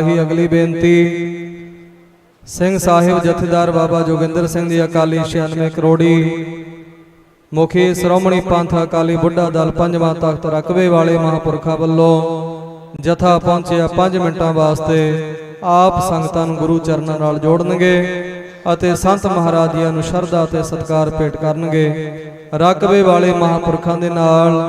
ਹੀ ਅਗਲੀ ਬੇਨਤੀ, ਸਿੰਘ ਸਾਹਿਬ ਜਥੇਦਾਰ ਬਾਬਾ ਜੋਗਿੰਦਰ ਸਿੰਘ ਦੀ ਅਕਾਲੀ 96 ਕਰੋੜੀ, ਮੁਖੀ ਸ਼੍ਰੋਮਣੀ ਪੰਥ ਅਕਾਲੀ ਬੁੱਢਾ ਦਲ ਪੰਜਵਾਂ ਤਖਤ ਰਕਬੇ ਵਾਲੇ ਮਹਾਪੁਰਖਾਂ ਵੱਲੋਂ ਜਥਾ ਪਹੁੰਚਿਆ 5 ਮਿੰਟਾਂ ਵਾਸਤੇ ਆਪ ਸੰਗਤਾਂ ਨੂੰ ਗੁਰੂ ਚਰਨਾਂ ਨਾਲ ਜੋੜਨਗੇ ਅਤੇ ਸੰਤ ਮਹਾਰਾਜਿਆਂ ਨੂੰ ਸ਼ਰਧਾ ਤੇ ਸਤਿਕਾਰ ਭੇਟ ਕਰਨਗੇ। ਰਕਬੇ ਵਾਲੇ ਮਹਾਪੁਰਖਾਂ ਦੇ ਨਾਲ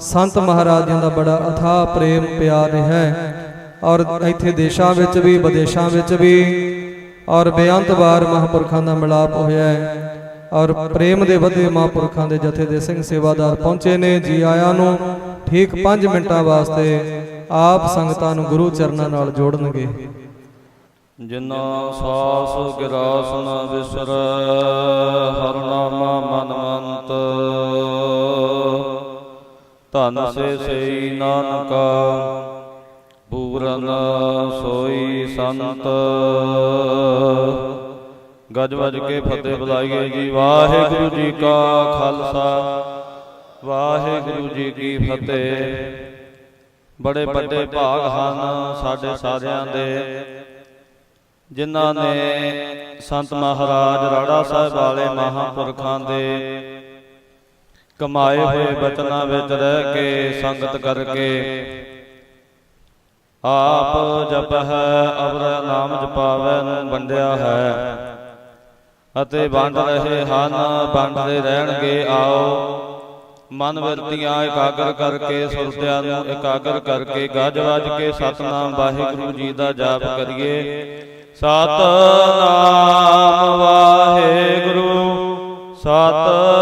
ਸੰਤ ਮਹਾਰਾਜਿਆਂ ਦਾ ਬੜਾ ਅਥਾਹ ਪ੍ਰੇਮ ਪਿਆਰ ਰਿਹਾ ਹੈ। ਔਰ ਇੱਥੇ ਦੇਸ਼ਾਂ ਵਿੱਚ ਵੀ, ਵਿਦੇਸ਼ਾਂ ਵਿੱਚ ਵੀ। ਔਰ ਬੇਅੰਤ ਵਾਰ ਮਹਾਂਪੁਰਖਾਂ ਦਾ ਮਿਲਾਪ ਹੋਇਆ ਹੈ। ਔਰ ਪ੍ਰੇਮ ਦੇ ਵਧੇ ਮਹਾਂਪੁਰਖਾਂ ਦੇ ਜਥੇ ਦੇ ਸਿੰਘ ਸੇਵਾਦਾਰ ਪਹੁੰਚੇ ਨੇ। ਜੀ ਆਇਆਂ ਨੂੰ ਠੀਕ 5 ਮਿੰਟਾਂ ਵਾਸਤੇ ਆਪ ਸੰਗਤਾਂ ਨੂੰ ਗੁਰੂ ਚਰਨਾਂ ਨਾਲ ਜੋੜਨਗੇ। ਜਿਨਾ ਸਾਸ ਗਿਰਾਸ ਨ ਵਿਸਰੈ, ਹਰ ਨਾਮਾ ਮਨ ਮੰਤ। ਧਨ ਸੇ ਸਈ ਨਾਨਕਾ ਪੂਰਨ ਸੋਈ ਸੰਤ। ਗਜ ਵਜ ਕੇ ਫਤਿਹ ਬੁਲਾਈਏ ਜੀ। ਵਾਹਿਗੁਰੂ ਜੀ ਕਾ ਖਾਲਸਾ। ਵਾਹਿਗੁਰੂ ਜੀ ਕੀ ਫਤਿਹ। ਬੜੇ ਵੱਡੇ ਭਾਗ ਹਨ ਸਾਡੇ ਸਾਰਿਆਂ ਦੇ। ਜਿਨ੍ਹਾਂ ਨੇ ਸੰਤ ਮਹਾਰਾਜ ਰਾੜਾ ਸਾਹਿਬ ਵਾਲੇ ਮਹਾਪੁਰਖਾਂ ਦੇ ਕਮਾਏ ਹੋਏ ਬਚਨਾਂ ਵਿੱਚ ਰਹਿ ਕੇ ਸੰਗਤ ਕਰਕੇ ਆਪ ਜਪ ਹੈ ਅਵਰ ਨਾਮ ਜਪਾਵੈ ਨੂੰ ਵੰਡਿਆ ਹੈ। ਅਤੇ ਵੰਡ ਰਹੇ ਹਨ ਵੰਡਦੇ ਰਹਿਣਗੇ ਆਓ। ਮਨ ਵਰਤੀਆਂ ਇਕਾਗਰ ਕਰਕੇ ਸੁਰਤਿਆਂ ਨੂੰ ਇਕਾਗਰ ਕਰਕੇ ਗੱਜ ਵੱਜ ਕੇ ਸਤਨਾਮ ਵਾਹਿਗੁਰੂ ਜੀ ਦਾ ਜਾਪ ਕਰੀਏ। ਸਤਨਾਮ ਵਾਹਿਗੁਰੂ। ਸਤਨਾਮ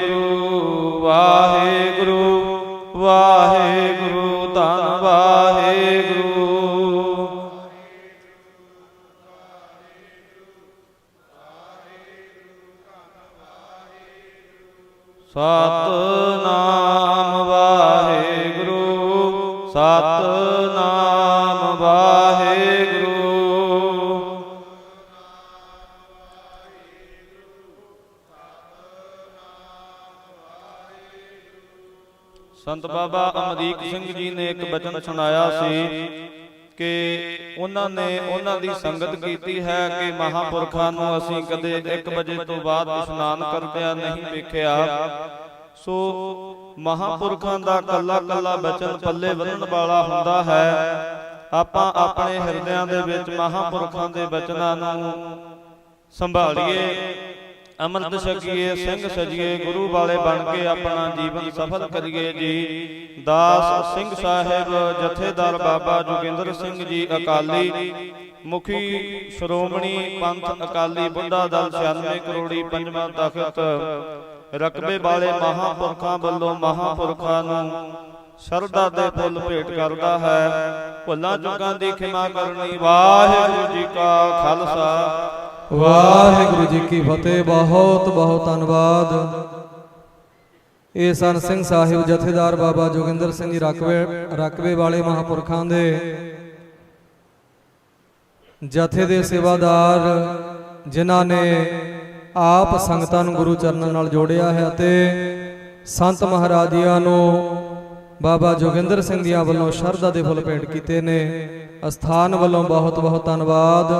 ਸਤਨਾਮ ਵਾਹਿਗੁਰੂ ਸਤਨਾਮ ਵਾਹਿਗੁਰੂ। ਸੰਤ ਬਾਬਾ ਅਮਰੀਕ ਸਿੰਘ ਜੀ ਨੇ ਇੱਕ ਬਚਨ ਸੁਣਾਇਆ ਸੀ ਕਿ ਉਹਨਾਂ ਨੇ ਉਹਨਾਂ ਦੀ ਸੰਗਤ ਕੀਤੀ ਹੈ ਕਿ ਮਹਾਪੁਰਖਾਂ ਨੂੰ ਅਸੀਂ ਕਦੇ 1 ਵਜੇ ਤੋਂ ਬਾਅਦ ਇਸ਼ਨਾਨ ਕਰਦਿਆਂ ਨਹੀਂ ਵੇਖਿਆ। ਸੋ ਮਹਾਪੁਰਖਾਂ ਦਾ ਕੱਲਾ ਕੱਲਾ ਬਚਨ ਪੱਲੇ ਬੰਨਣ ਵਾਲਾ ਹੁੰਦਾ ਹੈ। ਆਪਾਂ ਆਪਣੇ ਹਿਰਦਿਆਂ ਦੇ ਵਿੱਚ ਮਹਾਪੁਰਖਾਂ ਦੇ ਬਚਨਾਂ ਨੂੰ ਸੰਭਾਲੀਏ। ਅੰਮ੍ਰਿਤ ਛਕੀਏ ਸਿੰਘ ਸਜੀਏ ਗੁਰੂ ਵਾਲੇ ਬਣ ਕੇ ਆਪਣਾ ਜੀਵਨ ਸਫਲ ਕਰੀਏ ਜੀ। ਦਾਸ ਸਿੰਘ ਸਾਹਿਬ ਜਥੇਦਾਰ ਬਾਬਾ ਜੋਗਿੰਦਰ ਸਿੰਘ ਜੀ ਅਕਾਲੀ ਮੁਖੀ ਸ਼੍ਰੋਮਣੀ ਪੰਥ ਅਕਾਲੀ ਬੁੱਢਾ ਦਲ 96 ਕਰੋੜੀ ਪੰਜਵਾਂ ਤਖਤ। ਰਕਬੇ ਵਾਲੇ ਮਹਾਪੁਰਖਾਂ ਵੱਲੋਂ ਮਹਾਪੁਰਖਾਂ ਨੂੰ ਸ਼ਰਧਾ ਦੇ ਫੁੱਲ ਭੇਟ ਕਰਦਾ ਹੈ। ਭੁੱਲਾਂ ਚੁੱਕਾਂ ਦੀ ਖਿਮਾ ਕਰਨੀ ਵਾਹਿਗੁਰੂ ਜੀ ਕਾ ਖਾਲਸਾ। ਵਾਹਿਗੁਰੂ ਜੀ ਕੀ ਫਤਿਹ, ਬਹੁਤ ਬਹੁਤ ਧੰਨਵਾਦ। ਇਹ ਸਨ ਸਿੰਘ ਸਾਹਿਬ ਜਥੇਦਾਰ ਬਾਬਾ ਜੋਗਿੰਦਰ ਸਿੰਘ ਜੀ ਰਕਵੇ ਰਕਵੇ ਵਾਲੇ ਮਹਾਪੁਰਖਾਂ ਦੇ। ਜਥੇ ਦੇ ਸੇਵਾਦਾਰ ਜਿਨ੍ਹਾਂ ਨੇ ਆਪ ਸੰਗਤਾਂ ਨੂੰ ਗੁਰੂ ਚਰਨਾਂ ਨਾਲ ਜੋੜਿਆ ਹੈ ਅਤੇ ਸੰਤ ਮਹਾਰਾਜਿਆਂ ਨੂੰ ਬਾਬਾ ਜੋਗਿੰਦਰ ਸਿੰਘ ਜੀਆਂ ਵੱਲੋਂ ਸ਼ਰਧਾ ਦੇ ਫੁੱਲ ਭੇਟ ਕੀਤੇ ਨੇ। ਅਸਥਾਨ ਵੱਲੋਂ ਬਹੁਤ ਬਹੁਤ ਧੰਨਵਾਦ।